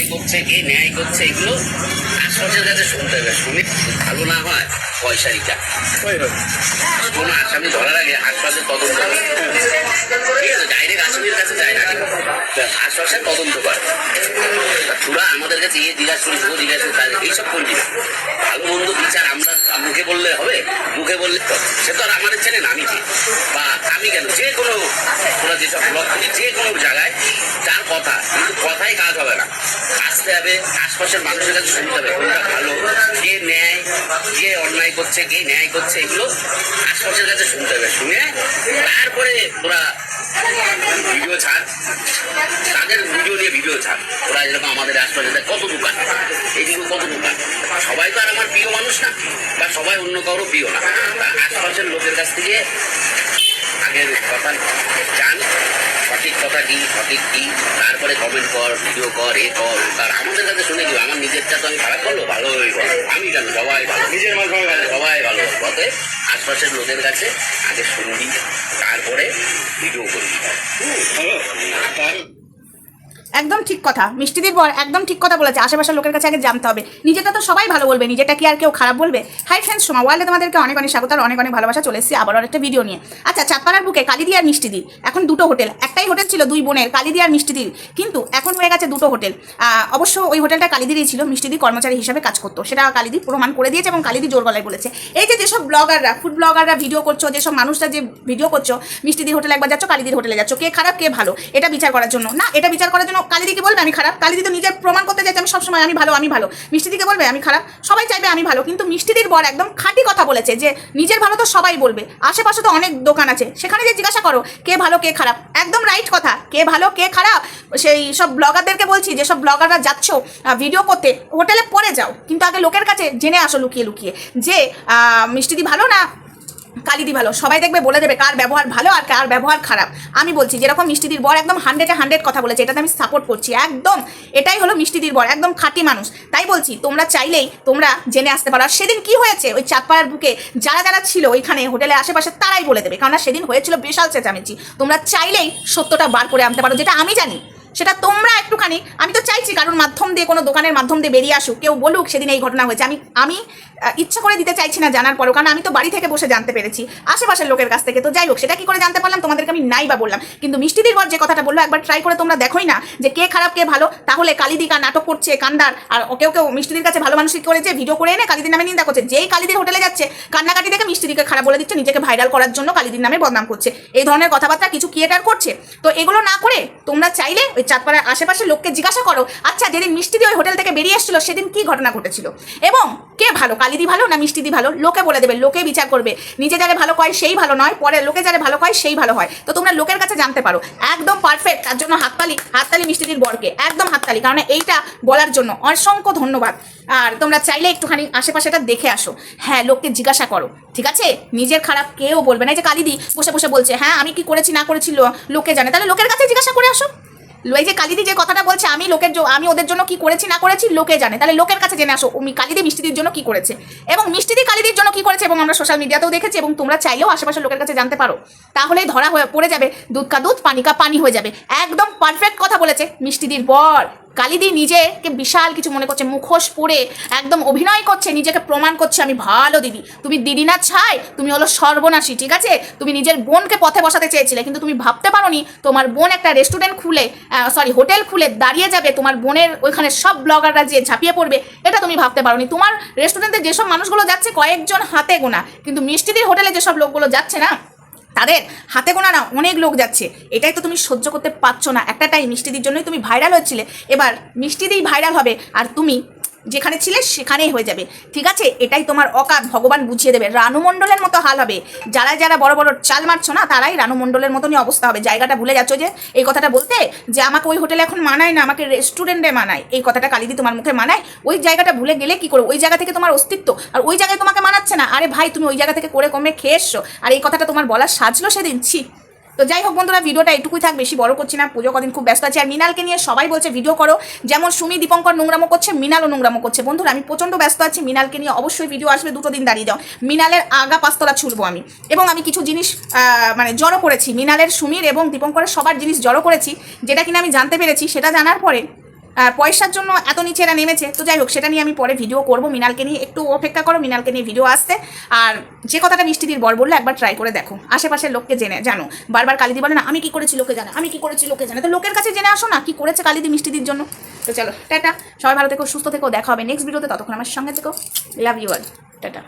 অন্যায় করছে কে ন্যায় করছে এগুলো আশপাশের কাছে শুনতে হবে। শুনে ভালো না হয় পয়সা রিটা কোনো আসামি ধরার আগে আশপাশের তদন্ত করে। ঠিক আছে ডাইরেক্ট আসামির কাছে যায় না আশপাশে তদন্ত করে। তোরা আমাদের কাছে ইয়ে জিজ্ঞাসা করিস ও জিজ্ঞাসা করিস এইসব করবি। ভালো মন্দ বিচার আমরা মুখে বললে হবে? মুখে বললে, সে তো আর আমাদের ছেলে না, আমি বা, আমি কেন? যে কোনো তোরা যেসব ব্লগ যে কোনো জায়গায় তার কথা কিন্তু কথাই কাজ হবে না। আসতে হবে, আশপাশের মানুষের কাছে শুনতে হবে, কোনটা ভালো, কে ন্যায়, কে অন্যায় করছে, কে ন্যায় করছে, এগুলো আশপাশের কাছে শুনতে হবে। শুনে তারপরে তোরা ভিডিও ছাড়, তাদের ভিডিও নিয়ে ভিডিও ছাড়। ওরা যেরকম আমাদের আশপাশে, কত দোকান এইদিকে কত দোকান? সবাই তো আর আমার প্রিয় মানুষ না। সবাই অন্য কারও প্রিয় না। তা আশপাশের লোকের কাছ থেকে আগের কথা জান সঠিক কথা কি সঠিক কি তারপরে কমেন্ট কর ভিডিও কর এ কর আর আমাদের কাছে শুনে কি আমার নিজেরটা তো আমি খারাপ করল ভালো হয়ে গেল। আমি কেন সবাই ভালো। নিজের মাল সবাই ভালো। সবাই ভালো। আশপাশের লোকের কাছে আগে শুনবি তারপরে ভিডিও করবি একদম ঠিক কথা। মিষ্টিদির বর একদম ঠিক কথা বলেছে। আশেপাশের লোকের কাছে আগে জানতে হবে। নিজেটা তো সবাই ভালো বলবে, নিজেটা কি আর কেউ খারাপ বলবে? হাই ফ্রেন্ডস সোমা, ওয়ার্ল্ডে তোমাদেরকে অনেক অনেক স্বাগত আর অনেক অনেক ভালোবাসা। চলে এসেছি আবার একটা ভিডিও নিয়ে। আচ্ছা চাঁদপাড়ার বুকে কালিদি আর মিষ্টিদি। এখন দুটো হোটেল। একটাই হোটেল ছিল দুই বোনের, কালিদি আর মিষ্টিদির। কিন্তু এখন হয়ে গেছে দুটো হোটেল। অবশ্য ওই হোটেলটা কালিদিরই ছিল। মিষ্টিদি কর্মচারী হিসেবে কাজ করতো। সেটা কালিদি প্রমাণ করে দিয়েছে এবং কালিদি জোর গলায় বলেছে। এই যে যেসব ব্লগাররা ফুড ব্লগাররা ভিডিও করছ, যেসব মানুষরা যে ভিডিও করছ, মিষ্টিদির হোটেলে একবার যাচ্ছ, কালিদির হোটেলে যাচ্ছ, কে খারাপ, কে ভালো, এটা বিচার করার জন্য। না, এটা বিচার করার জন্য কালিদিকে বলবে আমি খারাপ। কালিদি তো নিজের প্রমাণ করতে চাইছে, আমি সবসময় আমি ভালো আমি ভালো। মিষ্টিদিকে বলবে, আমি খারাপ। সবাই চাইবে আমি ভালো, কিন্তু মিষ্টিদির বর একদম খাঁটি কথা বলেছে যে, নিজের ভালো তো সবাই বলবে। আশেপাশে তো অনেক দোকান আছে। সেখানে যে জিজ্ঞাসা করো, কে ভালো, কে খারাপ? একদম রাইট কথা। কে ভালো, কে খারাপ? সেই সব ব্লগারদেরকে বলছি, যেসব ব্লগাররা যাচ্ছ ভিডিও করতে, হোটেলে পরে যাও। কিন্তু আগে লোকের কাছে জেনে আসো লুকিয়ে লুকিয়ে। যে মিষ্টিদি ভালো না? কালিদি ভালো। সবাই দেখবে বলে দেবে কার ব্যবহার ভালো আর কার ব্যবহার খারাপ। আমি বলছি, যেরকম মিষ্টিদির বর একদম হান্ড্রেডে হান্ড্রেড কথা বলেছে, এটাতে আমি সাপোর্ট করছি। একদম, এটাই হলো মিষ্টিদির বর, একদম খাঁটি মানুষ। তাই বলছি, তোমরা চাইলেই তোমরা জেনে আসতে পারো। আর সেদিন কি হয়েছে? ওই চাঁদপাড়ার বুকে যারা যারা ছিল ওইখানে হোটেলে আশেপাশে, তারাই বলে দেবে। কারণ সেদিন হয়েছিল বিশাল চেঁচামেচি। তোমরা চাইলেই সত্যটা বার করে আনতে পারো, যেটা আমি জানি। সেটা তোমরা একটুখানি, আমি তো চাইছি কারোর মাধ্যম দিয়ে, কোনো দোকানের মাধ্যম দিয়ে বেরিয়ে আসুক, কেউ বলুক সেদিন এই ঘটনা হয়েছে। আমি আমি ইচ্ছা করে দিতে চাইছি না জানার পরেও, কারণ আমি তো বাড়ি থেকে বসে জানতে পেরেছি, আশেপাশের লোকের কাছ থেকে। তো যাই হোক, সেটা কি করে জানতে পারলাম? তোমাদেরকে আমি নাই বা বললাম। কিন্তু মিষ্টিদির বর যে কথাটা বলল, একবার ট্রাই করে তোমরা দেখোই না যে কে খারাপ, কে ভালো। তাহলে কালিদিকা নাটক করছে, কান্দার। আর কেউ কেউ মিষ্টিদির কাছে ভালো মানুষ করে যে ভিডিও করে এনে কালিদির নামে নিন্দা করছে। যেই কালিদির হোটেলে যাচ্ছে, কান্নাকাটি দেখে মিষ্টিদিকে খারাপ বলে দিচ্ছে, নিজেকে ভাইরাল করার জন্য কালিদির নামে বদনাম করছে। এই ধরনের কথাবার্তা কিছু ক্রিয়েটার করছে। তো এগুলো না করে তোমরা চাইলে ওই চাঁদপাড়ার আশেপাশের লোককে জিজ্ঞাসা করো আচ্ছা যেদিন মিষ্টিদি ওই হোটেল থেকে বেরিয়ে এসেছিল, সেদিন কি ঘটনা ঘটেছিল? এবং কে ভালো, কালিদি ভালো না মিষ্টি দি ভালো? লোকে বলে দেবে, লোকে বিচার করবে। নিজে যারা ভালো কয়, সেই ভালো নয়। পরে লোকে যারা ভালো কয়, সেই ভালো হয়। তো তোমরা লোকের কাছে জানতে পারো। একদম পারফেক্ট তার জন্য হাততালি হাততালি মিষ্টিদির বরকে। একদম হাততালি, কারণ এইটা বলার জন্য অসংখ্য ধন্যবাদ। আর তোমরা চাইলে একটুখানি আশেপাশেটা দেখে আসো। হ্যাঁ লোককে জিজ্ঞাসা করো, ঠিক আছে? নিজের খারাপ কেউ বলবে না। যে কালিদি বসে বসে বলছে হ্যাঁ আমি কি করেছি, না করেছি লোকে জানে। তাহলে লোকের কাছে জিজ্ঞাসা করে আসো। এই যে কালিদি যে কথাটা বলছে, আমি লোকের আমি ওদের জন্য কি করেছি, না করেছি, লোকে জানে। তাহলে লোকের কাছে জেনে আসো কালিদি মিষ্টিদির জন্য কি করেছে? এবং মিষ্টিদি কালিদির জন্য কি করেছে, এবং আমরা সোশ্যাল মিডিয়াতেও দেখেছি, এবং তোমরা চাইলেও আশেপাশের লোকের কাছে জানতে পারো। তাহলেই ধরা হয়ে পড়ে যাবে, দুধ কা দুধ, পানি কা পানি হয়ে যাবে। একদম পারফেক্ট কথা বলেছে মিষ্টিদির বর। কালিদি নিজেকে বিশাল কিছু মনে করছে, মুখোশ পরে একদম অভিনয় করছে, নিজেকে প্রমাণ করছে, আমি ভালো দিদি। তুমি দিদি না ছাই, তুমি হলো সর্বনাশী, ঠিক আছে? তুমি নিজের বোনকে পথে বসাতে চেয়েছিলে, কিন্তু তুমি ভাবতে পারোনি তোমার বোন একটা রেস্টুরেন্ট খুলে সরি হোটেল খুলে দাঁড়িয়ে যাবে, তোমার বোনের ওইখানে সব ব্লগাররা যে ঝাঁপিয়ে পড়বে, এটা তুমি ভাবতে পারোনি। তোমার রেস্টুরেন্টে যেসব মানুষগুলো যাচ্ছে, কয়েকজন হাতে গোনা, কিন্তু মিষ্টিদির হোটেলে যেসব লোকগুলো যাচ্ছে না তাদের হাতে গোনা না অনেক লোক যাচ্ছে। এটাই তো তুমি সহ্য করতে পারছ না। একটা টাইম মিষ্টিদির জন্যই তুমি ভাইরাল হচ্ছিলে। এবার মিষ্টিদিই ভাইরাল হবে। আর তুমি যেখানে ছিলে সেখানেই হয়ে যাবে। ঠিক আছে? এটাই তোমার অকাত, ভগবান বুঝিয়ে দেবে। রানু মণ্ডলের মতো হাল হবে। যারা যারা বড় বড় চাল মারছো না, তারাই রানু মণ্ডলের মতনই অবস্থা হবে। জায়গাটা ভুলে যাচ্ছ যে, এই কথাটা বলতে যে, আমাকে ওই হোটেলে এখন মানায় না, আমাকে রেস্টুরেন্টে মানায়। এই কথাটা কালিদি তোমার মুখে মানায়। ওই জায়গাটা ভুলে গেলে কি করো ওই জায়গা থেকে তোমার অস্তিত্ব। আর ওই জায়গায় তোমাকে মানাচ্ছে না। আরে ভাই, তুমি ওই জায়গা থেকে করে কমে খেয়ে এসছো আর এই কথাটা তোমার বলার সাজলো সেদিন? ছি। তো যাই হোক বন্ধুরা, ভিডিওটা এটুকুই থাক, বেশি বড় করছি না পুজো কদিন খুব ব্যস্ত আছে। আর মিনালকে নিয়ে সবাই বলছে, ভিডিও করো। যেমন সুমি দীপঙ্কর নোংরামো করছে মিনালও নোংরামো করছে। বন্ধুরা, আমি প্রচণ্ড ব্যস্ত আছি মিনালকে নিয়ে অবশ্যই ভিডিও আসবে, দুটো দিন দাঁড়িয়ে যাও। মিনালের আগা পাস্তলা ছুলবো আমি। এবং আমি কিছু জিনিস মানে জড়ো করেছি মিনালের সুমির এবং দীপঙ্করের সবার জিনিস জড়ো করেছি, যেটা কিনা আমি জানতে পেরেছি, সেটা জানার পরে পয়সার জন্য এত নিচে এরা নেমেছে। তো যাই হোক, সেটা নিয়ে আমি পরে ভিডিও করব। মিনালকে নিয়ে একটু অপেক্ষা করো, মিনালকে নিয়ে ভিডিও আসতে। আর যে কথাটা মিষ্টিদির বর বলল, একবার ট্রাই করে দেখো। আশেপাশের লোককে জেনে, জানো। বারবার কালিদি বলে, না, আমি কি করেছি লোকে জানে, আমি কি করেছি লোকে জানে। তো লোকের কাছে জেনে আসো না, কি করেছে কালিদি মিষ্টিদির জন্য। তো চলো, টাটা। সবাই ভালো থেকো, সুস্থ থেকো, দেখা হবে নেক্সট ভিডিওতে ততক্ষণ আমার সঙ্গে থেকো। Love you all tata.